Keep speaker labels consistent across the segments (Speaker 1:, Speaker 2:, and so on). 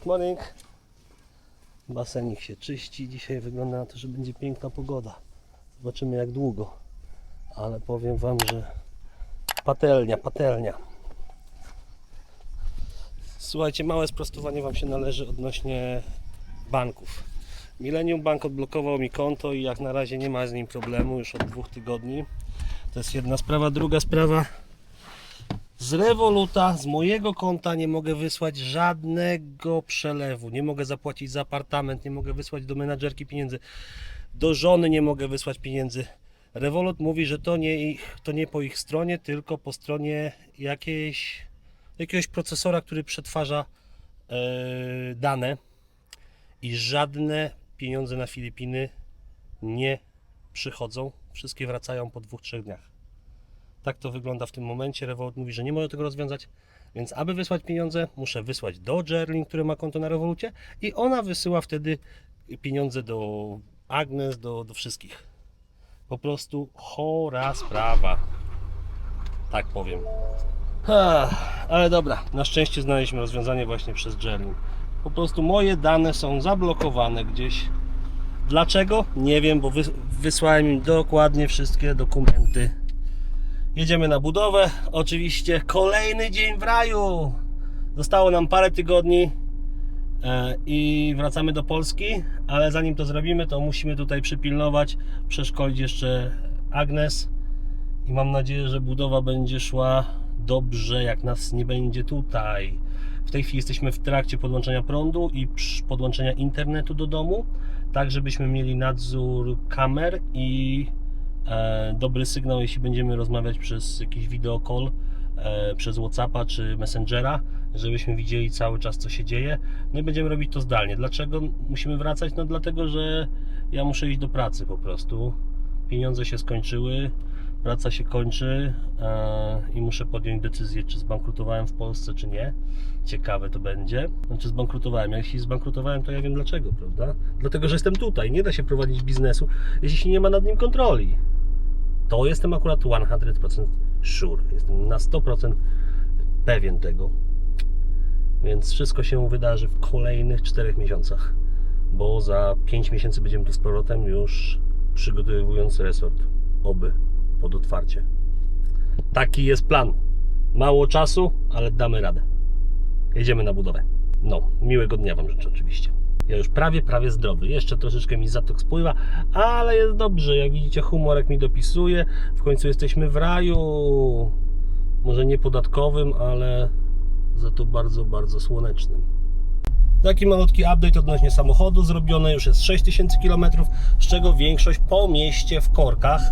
Speaker 1: Good morning. Basenik się czyści. Dzisiaj wygląda na to, że będzie piękna pogoda. Zobaczymy jak długo. Ale powiem Wam, że patelnia, patelnia. Słuchajcie, małe sprostowanie Wam się należy odnośnie banków. Millennium Bank odblokował mi konto i jak na razie nie ma z nim problemu już od dwóch tygodni. To jest jedna sprawa. Druga sprawa. Z Revoluta, z mojego konta nie mogę wysłać żadnego przelewu. Nie mogę zapłacić za apartament, nie mogę wysłać do menadżerki pieniędzy. Do żony nie mogę wysłać pieniędzy. Revolut mówi, że to nie, to nie po ich stronie, tylko po stronie jakiejś, jakiegoś procesora, który przetwarza e, dane i żadne pieniądze na Filipiny nie przychodzą. Wszystkie wracają po dwóch, trzech dniach. Tak to wygląda w tym momencie. Revolut mówi, że nie może tego rozwiązać, więc aby wysłać pieniądze, muszę wysłać do Jerlin, który ma konto na Revolucie i ona wysyła wtedy pieniądze do Agnes, do, do wszystkich. Po prostu chora sprawa. Tak powiem. Ale dobra, na szczęście znaleźliśmy rozwiązanie właśnie przez Jerlin. Po prostu moje dane są zablokowane gdzieś. Dlaczego? Nie wiem, bo wys- wysłałem im dokładnie wszystkie dokumenty. Jedziemy na budowę. Oczywiście kolejny dzień w raju. Zostało nam parę tygodni e, i wracamy do Polski, ale zanim to zrobimy, to musimy tutaj przypilnować, przeszkolić jeszcze Agnes i mam nadzieję, że budowa będzie szła dobrze, jak nas nie będzie tutaj. W tej chwili jesteśmy w trakcie podłączenia prądu i podłączenia internetu do domu, tak żebyśmy mieli nadzór kamer i dobry sygnał, jeśli będziemy rozmawiać przez jakiś video call, e, przez Whatsappa czy Messengera, żebyśmy widzieli cały czas, co się dzieje. No i będziemy robić to zdalnie. Dlaczego musimy wracać? No dlatego, że ja muszę iść do pracy po prostu. Pieniądze się skończyły, praca się kończy e, i muszę podjąć decyzję, czy zbankrutowałem w Polsce, czy nie. Ciekawe to będzie. Znaczy zbankrutowałem. Jeśli zbankrutowałem, to ja wiem dlaczego, prawda? Dlatego, że jestem tutaj. Nie da się prowadzić biznesu, jeśli nie ma nad nim kontroli. To jestem akurat 100% sure. Jestem na 100% pewien tego. Więc wszystko się wydarzy w kolejnych 4 miesiącach. Bo za 5 miesięcy będziemy tu z powrotem już przygotowując resort. Oby pod otwarcie. Taki jest plan. Mało czasu, ale damy radę. Jedziemy na budowę. No, miłego dnia Wam życzę oczywiście. Ja już prawie, prawie zdrowy. Jeszcze troszeczkę mi zatok spływa, ale jest dobrze. Jak widzicie, humorek mi dopisuje. W końcu jesteśmy w raju. Może nie podatkowym, ale za to bardzo, bardzo słonecznym. Taki malutki update odnośnie samochodu. Zrobione już jest 6000 km, z czego większość po mieście w korkach.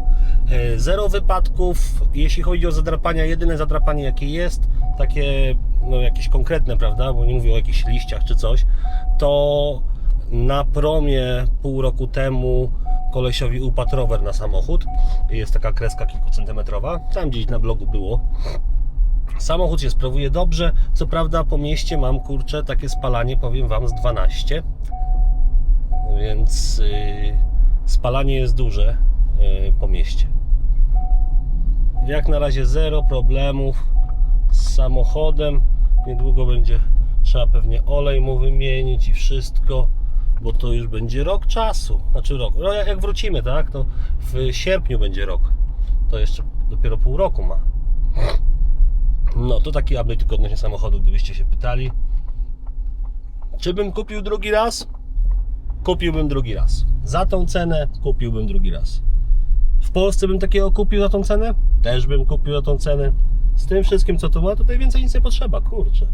Speaker 1: E, Zero wypadków. Jeśli chodzi o zadrapania, jedyne zadrapanie jakie jest, takie no, jakieś konkretne, prawda, bo nie mówię o jakichś liściach czy coś, to na promie pół roku temu kolesiowi upadł rower na samochód. Jest taka kreska kilkucentymetrowa. Tam gdzieś na blogu było. Samochód się sprawuje dobrze. Co prawda po mieście mam kurczę takie spalanie, powiem wam, z 12. Więc yy, spalanie jest duże yy, po mieście. Jak na razie zero problemów z samochodem. Niedługo będzie trzeba pewnie olej mu wymienić i wszystko, bo to już będzie rok czasu. Znaczy rok. No jak wrócimy, tak? To w sierpniu będzie rok. To jeszcze dopiero pół roku ma. No to taki update tylko odnośnie samochodu, gdybyście się pytali. Czy bym kupił drugi raz? Kupiłbym drugi raz. Za tą cenę kupiłbym drugi raz. W Polsce bym takiego kupił za tą cenę? Też bym kupił za tą cenę. Z tym wszystkim, co tu ma, tutaj więcej nic nie potrzeba, kurczę.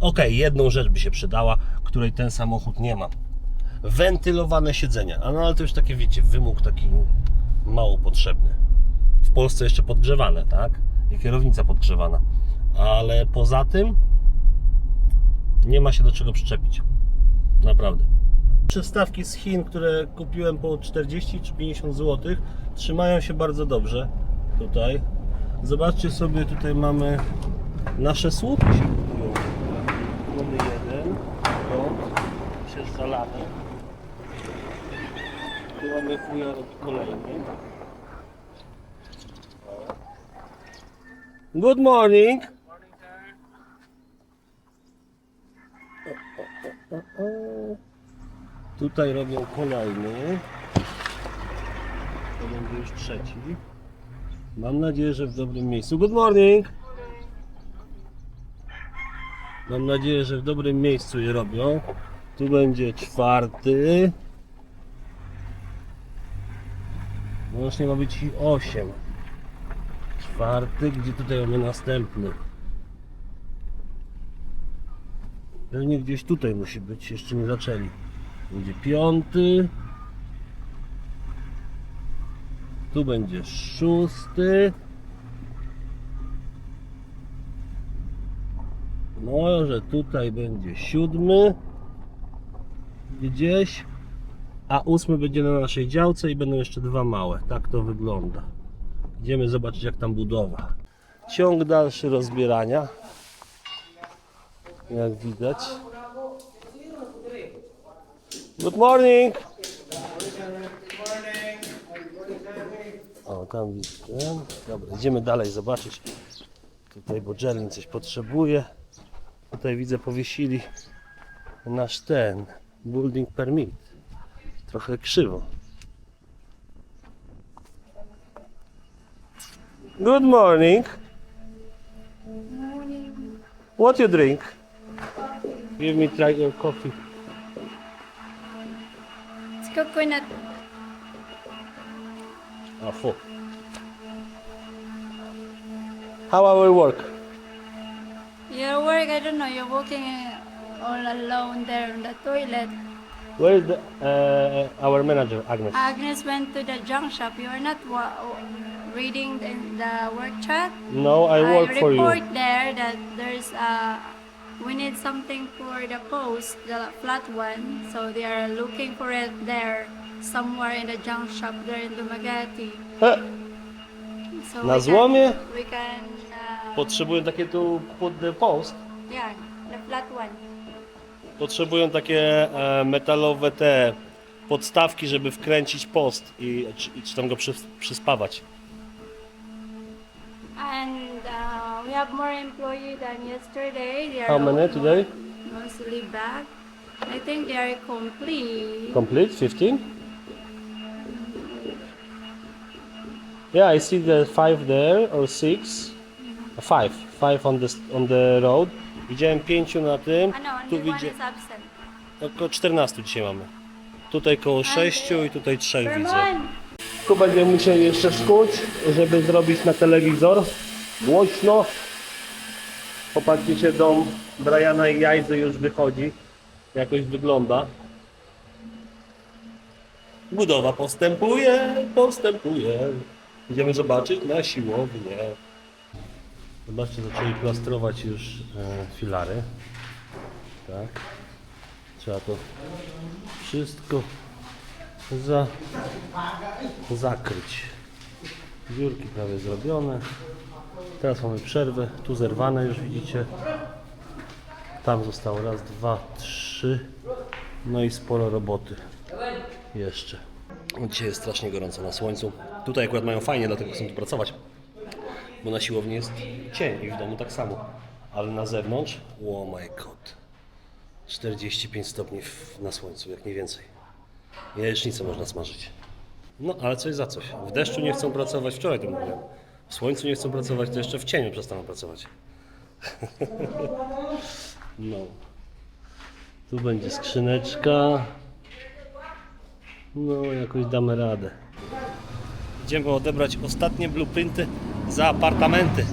Speaker 1: Okej, jedną rzecz by się przydała, której ten samochód nie ma. Wentylowane siedzenia. A no ale to już takie, wiecie, wymóg taki mało potrzebny. W Polsce jeszcze podgrzewane, tak? I kierownica podgrzewana. Ale poza tym nie ma się do czego przyczepić. Naprawdę. Przystawki z Chin, które kupiłem po 40 czy 50 zł, trzymają się bardzo dobrze tutaj. Zobaczcie sobie, tutaj mamy nasze słupy się. Mamy jeden, prąd, jest zalany. Tu mamy chuja kolejny. Good morning. Tutaj robią kolejny. To będzie już trzeci. Mam nadzieję, że w dobrym miejscu. Good morning! Mam nadzieję, że w dobrym miejscu je robią. Tu będzie czwarty. Łącznie ma być ich osiem. Czwarty, gdzie tutaj mamy następny. Pewnie gdzieś tutaj musi być, jeszcze nie zaczęli. Będzie piąty. Tu będzie szósty. Może tutaj będzie siódmy. Gdzieś. A ósmy będzie na naszej działce i będą jeszcze dwa małe. Tak to wygląda. Idziemy zobaczyć jak tam budowa. Ciąg dalszy rozbierania. Jak widać. Good morning. O, tam widzę. Dobra, idziemy dalej zobaczyć. Tutaj, bo Jelin coś potrzebuje. Tutaj widzę powiesili nasz ten building permit. Trochę krzywo. Good morning. Morning. What you drink? Give me try your coffee.
Speaker 2: It's coconut.
Speaker 1: Ah, full. How our work?
Speaker 2: Your work, I don't know, you're walking all alone there in the toilet.
Speaker 1: Where is the, uh, our manager, Agnes?
Speaker 2: Agnes went to the junk shop. You are not wa- reading the, the work chat?
Speaker 1: No, I work for
Speaker 2: report
Speaker 1: you.
Speaker 2: there that there's uh we need something for the post, the flat one. So they are looking for it there somewhere in the junk shop there in Dumaguete.
Speaker 1: E,
Speaker 2: So
Speaker 1: Na
Speaker 2: we
Speaker 1: złomie?
Speaker 2: Can, we can uh,
Speaker 1: Potrzebują takie tu pod the post.
Speaker 2: yeah, the flat one.
Speaker 1: Potrzebują takie e, metalowe te podstawki, żeby wkręcić post i i czy tam go przy, przyspawać.
Speaker 2: And uh, we have more employee than yesterday. They are
Speaker 1: How many
Speaker 2: all
Speaker 1: today?
Speaker 2: Mostly back. I think they are complete.
Speaker 1: Complete? 15? Yeah, I see the five there or six. Five. Five on the, on the road. Widziałem pięciu na tym.
Speaker 2: I know,
Speaker 1: Tu
Speaker 2: only one
Speaker 1: widzę
Speaker 2: is absent.
Speaker 1: około 14 dzisiaj mamy. Tutaj koło 6 i tutaj 3 widzę.
Speaker 2: Vermont!
Speaker 1: Tu będziemy musieli jeszcze skuć, żeby zrobić na telewizor głośno. Popatrzcie, dom Briana i Jajzy już wychodzi. Jakoś wygląda. Budowa postępuje, postępuje. Idziemy zobaczyć na siłownię. Zobaczcie, zaczęli plastrować już e, filary. Tak. Trzeba to wszystko za, zakryć. Dziurki prawie zrobione. Teraz mamy przerwę. Tu zerwane już widzicie. Tam zostało raz, dwa, trzy. No i sporo roboty jeszcze. Dzisiaj jest strasznie gorąco na słońcu. Tutaj akurat mają fajnie, dlatego chcą tu pracować. Bo na siłowni jest cień i w domu tak samo. Ale na zewnątrz, oh my god. 45 stopni w- na słońcu, jak nie więcej. Jajecznicę można smażyć. No, ale coś za coś. W deszczu nie chcą pracować, wczoraj to mówiłem. W słońcu nie chcą pracować, to jeszcze w cieniu przestaną pracować. No. Tu będzie skrzyneczka. No, jakoś damy radę. Idziemy odebrać ostatnie blueprinty za apartamenty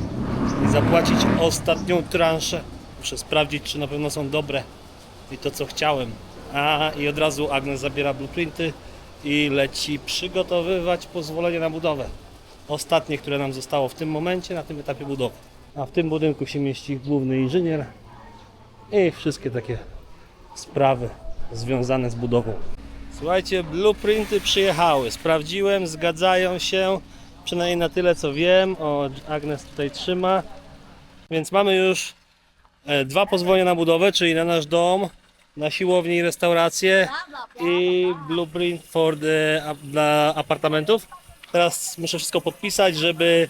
Speaker 1: i zapłacić ostatnią transzę. Muszę sprawdzić, czy na pewno są dobre i to, co chciałem. A i od razu Agnes zabiera blueprinty i leci przygotowywać pozwolenie na budowę. Ostatnie, które nam zostało w tym momencie, na tym etapie budowy. A w tym budynku się mieści główny inżynier i wszystkie takie sprawy związane z budową. Słuchajcie, blueprinty przyjechały. Sprawdziłem, zgadzają się, przynajmniej na tyle co wiem. O, Agnes tutaj trzyma. Więc mamy już e, dwa pozwolenia na budowę, czyli na nasz dom, na siłownię i restaurację i blueprint for the, dla apartamentów. Teraz muszę wszystko podpisać, żeby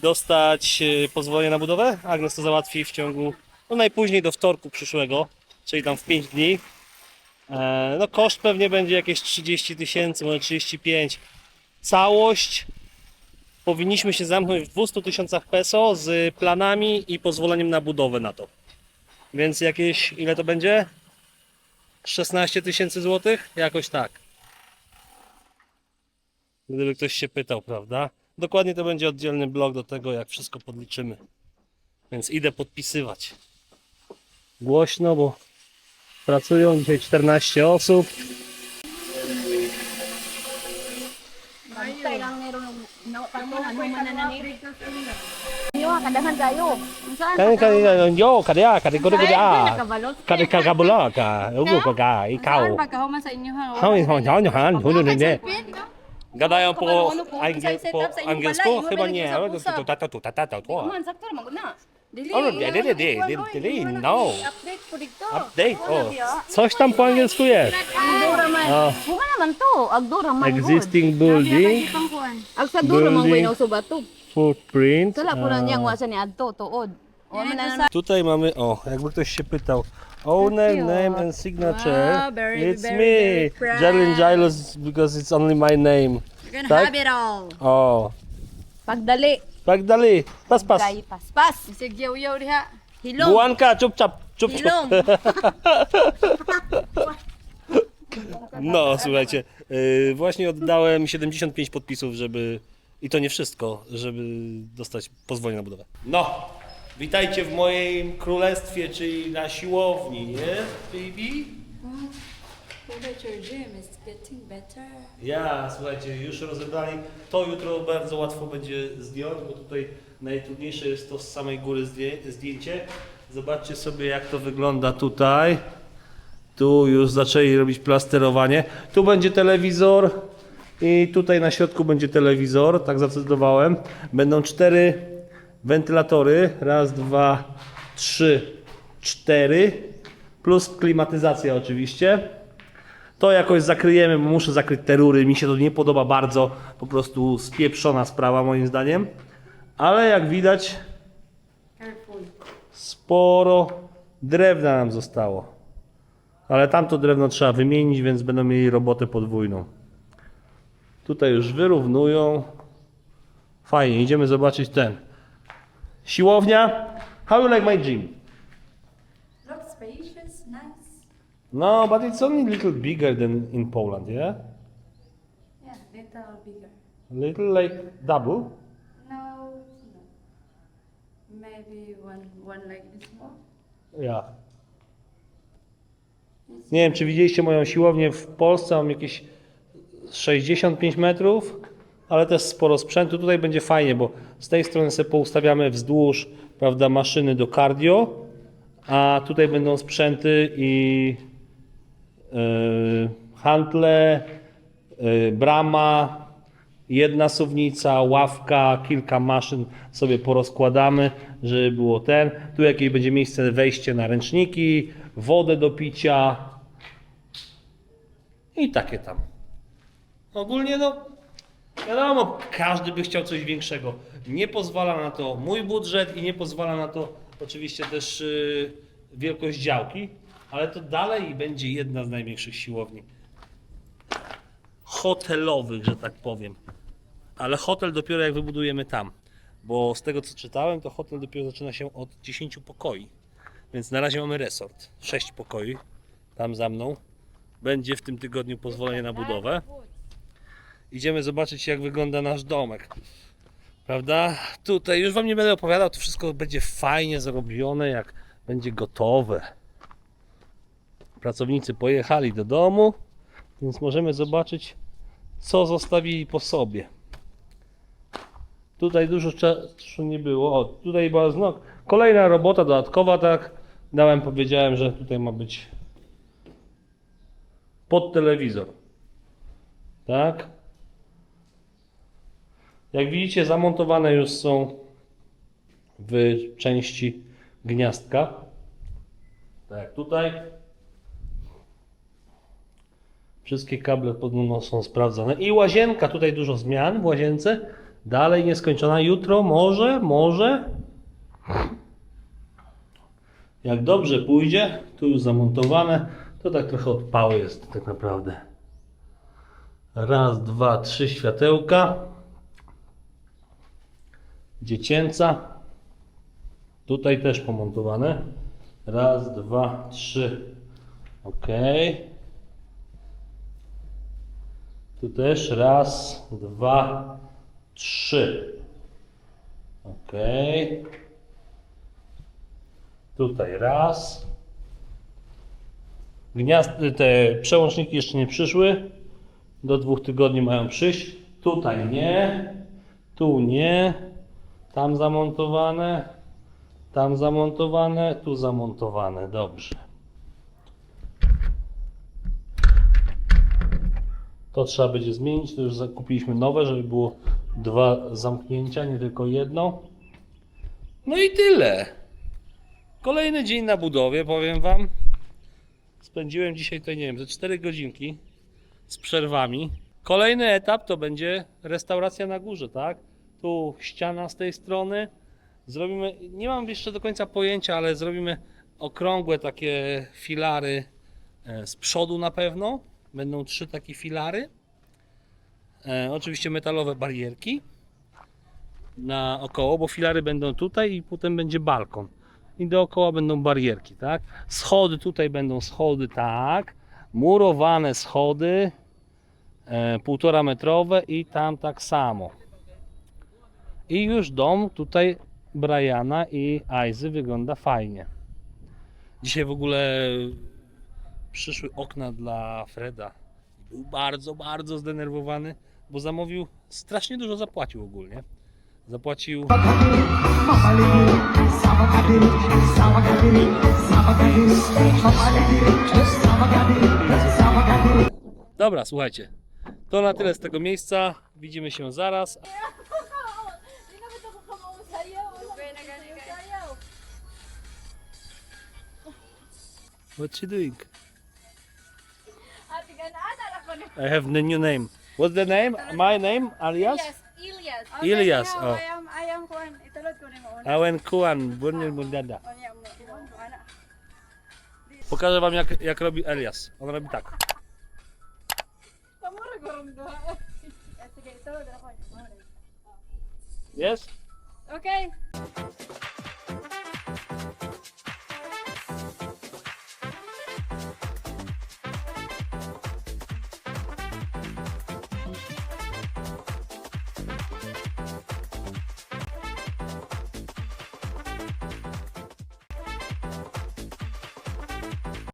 Speaker 1: dostać e, pozwolenie na budowę. Agnes to załatwi w ciągu no najpóźniej do wtorku przyszłego. czyli tam w 5 dni. E, no koszt pewnie będzie jakieś 30 tysięcy, może 35. Całość powinniśmy się zamknąć w 200 tysiącach peso z planami i pozwoleniem na budowę na to. Więc jakieś, ile to będzie? 16 tysięcy złotych? Jakoś tak. Gdyby ktoś się pytał, prawda? Dokładnie to będzie oddzielny blog do tego, jak wszystko podliczymy. Więc idę podpisywać. Głośno, bo pracują dzisiaj 14 osób.
Speaker 3: No. ha, ah, kadahan kayo. Saan?
Speaker 1: Kani kani yo kadya kadi kudu
Speaker 2: kadya.
Speaker 1: Kadi ah. kakabula ka. Ugo ka ka ikaw.
Speaker 2: Saan pagkahuman sa inyo ha?
Speaker 1: Hawin hawin hawin hawin hawin
Speaker 2: hawin.
Speaker 1: Gadayan po
Speaker 2: ano, ang
Speaker 1: po
Speaker 2: ang
Speaker 1: gas
Speaker 2: po
Speaker 1: kay banya. Tutata tutata tutata.
Speaker 3: Man saktor maguna.
Speaker 2: Dili.
Speaker 1: Oh, dili
Speaker 2: dili
Speaker 1: dili
Speaker 2: dili
Speaker 1: no.
Speaker 2: Update po dito.
Speaker 1: Update. Oh. Search tam po ang
Speaker 3: gas ko
Speaker 1: yes.
Speaker 3: Man. Naman to. Agdura man.
Speaker 1: Existing building.
Speaker 3: Agsa dura man ko inausubatog. To.
Speaker 1: footprint.
Speaker 3: Sala po na niyang wasa ni adto tuod. O man na
Speaker 1: Tutaj mamy, o, jakby ktoś się pytał. Owner, name and signature.
Speaker 2: Wow, very,
Speaker 1: it's
Speaker 2: very,
Speaker 1: me,
Speaker 2: very proud.
Speaker 1: Jarlin Giles, because it's only my name.
Speaker 2: You're gonna
Speaker 1: Tak?
Speaker 2: have it all.
Speaker 1: O,
Speaker 3: pagdali.
Speaker 1: pagdali, pas pas.
Speaker 3: Kay paspas.
Speaker 2: Isig yaw-yaw diha.
Speaker 3: Hilom.
Speaker 1: Buwan ka, chup chap, chup chup.
Speaker 3: Hilom.
Speaker 1: No, słuchajcie, yy, właśnie oddałem 75 podpisów, żeby. I to nie wszystko, żeby dostać pozwolenie na budowę. No, witajcie w moim królestwie, czyli na siłowni, nie, baby?
Speaker 2: That your gym is getting better.
Speaker 1: Ja, słuchajcie, już rozebrali. To jutro bardzo łatwo będzie zdjąć, bo tutaj najtrudniejsze jest to z samej góry zdję- zdjęcie. Zobaczcie sobie, jak to wygląda tutaj. Tu już zaczęli robić plasterowanie. Tu będzie telewizor i tutaj na środku będzie telewizor, tak zadecydowałem. Będą cztery wentylatory. Raz, dwa, trzy, cztery. Plus klimatyzacja oczywiście. To jakoś zakryjemy, bo muszę zakryć te rury. Mi się to nie podoba bardzo. Po prostu spieprzona sprawa moim zdaniem. Ale jak widać, sporo drewna nam zostało. Ale tamto drewno trzeba wymienić, więc będą mieli robotę podwójną. Tutaj już wyrównują. Fajnie, idziemy zobaczyć ten. Siłownia. How you like my gym?
Speaker 2: Looks spacious, nice.
Speaker 1: No, but it's only a little bigger than in Poland, yeah?
Speaker 2: Yeah, little bigger.
Speaker 1: Little like double.
Speaker 2: No, no. Maybe one, one like this more.
Speaker 1: Ja. Nie wiem, czy widzieliście moją siłownię w Polsce, mam jakieś 65 metrów, ale też sporo sprzętu. Tutaj będzie fajnie, bo z tej strony sobie poustawiamy wzdłuż, prawda, maszyny do cardio, a tutaj będą sprzęty i yy, hantle, yy, brama, jedna suwnica, ławka, kilka maszyn sobie porozkładamy, żeby było ten. Tu jakieś będzie miejsce wejście na ręczniki, wodę do picia i takie tam. Ogólnie no, wiadomo, każdy by chciał coś większego. Nie pozwala na to mój budżet i nie pozwala na to oczywiście też yy, wielkość działki, ale to dalej będzie jedna z największych siłowni hotelowych, że tak powiem. Ale hotel dopiero jak wybudujemy tam. Bo z tego co czytałem, to hotel dopiero zaczyna się od 10 pokoi. Więc na razie mamy resort. 6 pokoi. Tam za mną. Będzie w tym tygodniu pozwolenie na budowę. Idziemy zobaczyć jak wygląda nasz domek. Prawda? Tutaj już wam nie będę opowiadał, to wszystko będzie fajnie zrobione, jak będzie gotowe. Pracownicy pojechali do domu, więc możemy zobaczyć co zostawili po sobie. Tutaj dużo czasu nie było. O, tutaj była znowu kolejna robota dodatkowa, tak. Dałem, powiedziałem, że tutaj ma być pod telewizor. Tak. Jak widzicie, zamontowane już są w części gniazdka. Tak tutaj. Wszystkie kable podobno są sprawdzone. I łazienka, tutaj dużo zmian w łazience. Dalej nieskończona. Jutro może, może. Jak dobrze pójdzie, tu już zamontowane, to tak trochę odpały jest tak naprawdę. Raz, dwa, trzy światełka. Dziecięca. Tutaj też pomontowane. Raz, dwa, trzy. Ok. Tu też raz, dwa, trzy. Ok. Tutaj raz. Gniazd, te przełączniki jeszcze nie przyszły. Do dwóch tygodni mają przyjść. Tutaj nie. Tu nie. Tam zamontowane. Tam zamontowane. Tu zamontowane. Dobrze. To trzeba będzie zmienić. To już zakupiliśmy nowe, żeby było dwa zamknięcia, nie tylko jedno. No i tyle. Kolejny dzień na budowie, powiem Wam. Spędziłem dzisiaj to nie wiem, ze 4 godzinki z przerwami. Kolejny etap to będzie restauracja na górze, tak? Tu ściana z tej strony. Zrobimy, nie mam jeszcze do końca pojęcia, ale zrobimy okrągłe takie filary e, z przodu na pewno. Będą trzy takie filary. E, oczywiście metalowe barierki naokoło, bo filary będą tutaj i potem będzie balkon. I dookoła będą barierki, tak? Schody tutaj będą schody, tak. Murowane schody, e, półtora metrowe i tam tak samo. I już dom tutaj Briana i Aizy wygląda fajnie. Dzisiaj w ogóle przyszły okna dla Freda. Był bardzo, bardzo zdenerwowany, bo zamówił, strasznie dużo zapłacił ogólnie. Zapłacił Dobra, słuchajcie. To na tyle z tego miejsca. Widzimy się zaraz. What you doing? I have the new name. What's the name? My name? Alias?
Speaker 3: Ilyas.
Speaker 1: Ilias. Oh.
Speaker 2: I am, I am kuan, itulod ko ni mo.
Speaker 1: Awen Kuan.
Speaker 2: Onya mo.
Speaker 1: Pokażę wam jak, jak robi Elias. On robi tak.
Speaker 2: Kamura gorong duha. Sige, itulod ako.
Speaker 1: Jest?
Speaker 2: Okay.